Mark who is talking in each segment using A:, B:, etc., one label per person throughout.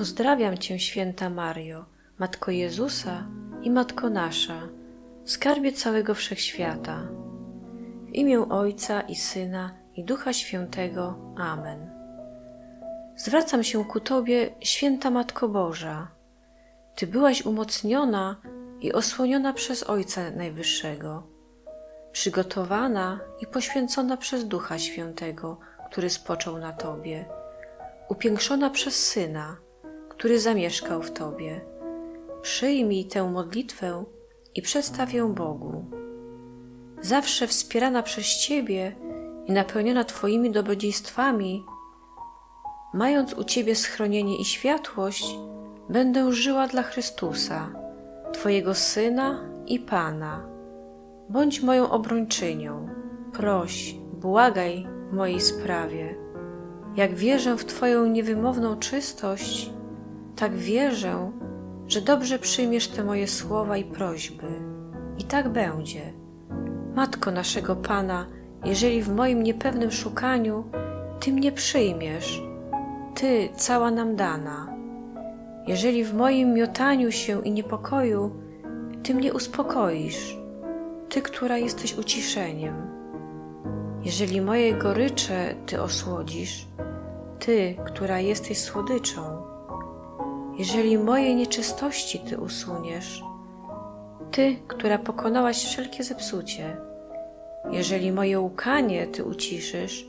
A: Pozdrawiam Cię, święta Mario, Matko Jezusa i Matko nasza, skarbie całego wszechświata. W imię Ojca i Syna i Ducha Świętego. Amen. Zwracam się ku Tobie, święta Matko Boża. Ty byłaś umocniona i osłoniona przez Ojca Najwyższego, przygotowana i poświęcona przez Ducha Świętego, który spoczął na Tobie, upiększona przez Syna, który zamieszkał w Tobie. Przyjmij tę modlitwę i przedstaw ją Bogu. Zawsze wspierana przez Ciebie i napełniona Twoimi dobrodziejstwami, mając u Ciebie schronienie i światłość, będę żyła dla Chrystusa, Twojego Syna i Pana. Bądź moją obrończynią, proś, błagaj w mojej sprawie. Jak wierzę w Twoją niewymowną czystość, tak wierzę, że dobrze przyjmiesz te moje słowa i prośby. I tak będzie. Matko naszego Pana, jeżeli w moim niepewnym szukaniu Ty mnie przyjmiesz, Ty cała nam dana. Jeżeli w moim miotaniu się i niepokoju Ty mnie uspokoisz, Ty, która jesteś uciszeniem. Jeżeli moje gorycze Ty osłodzisz, Ty, która jesteś słodyczą. Jeżeli moje nieczystości Ty usuniesz, Ty, która pokonałaś wszelkie zepsucie. Jeżeli moje łkanie Ty uciszysz,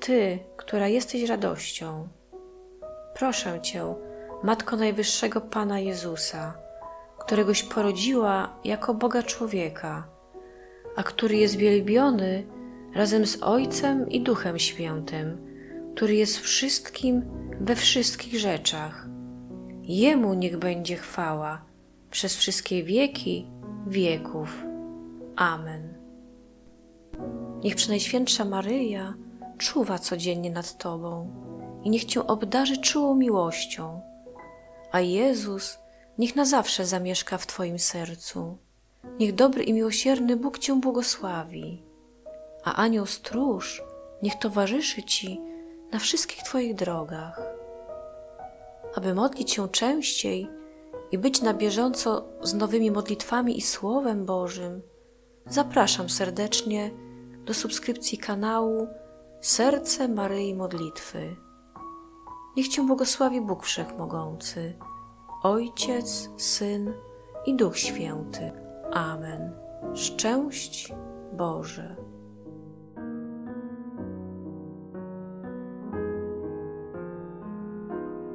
A: Ty, która jesteś radością. Proszę Cię, Matko Najwyższego Pana Jezusa, któregoś porodziła jako Boga człowieka, a który jest wielbiony razem z Ojcem i Duchem Świętym, który jest wszystkim we wszystkich rzeczach. Jemu niech będzie chwała przez wszystkie wieki wieków. Amen. Niech Przenajświętsza Maryja czuwa codziennie nad Tobą i niech Cię obdarzy czułą miłością, a Jezus niech na zawsze zamieszka w Twoim sercu. Niech dobry i miłosierny Bóg Cię błogosławi, a anioł stróż niech towarzyszy Ci na wszystkich Twoich drogach. Aby modlić się częściej i być na bieżąco z nowymi modlitwami i Słowem Bożym, zapraszam serdecznie do subskrypcji kanału Serce Maryi Modlitwy. Niech Cię błogosławi Bóg Wszechmogący, Ojciec, Syn i Duch Święty. Amen. Szczęść Boże.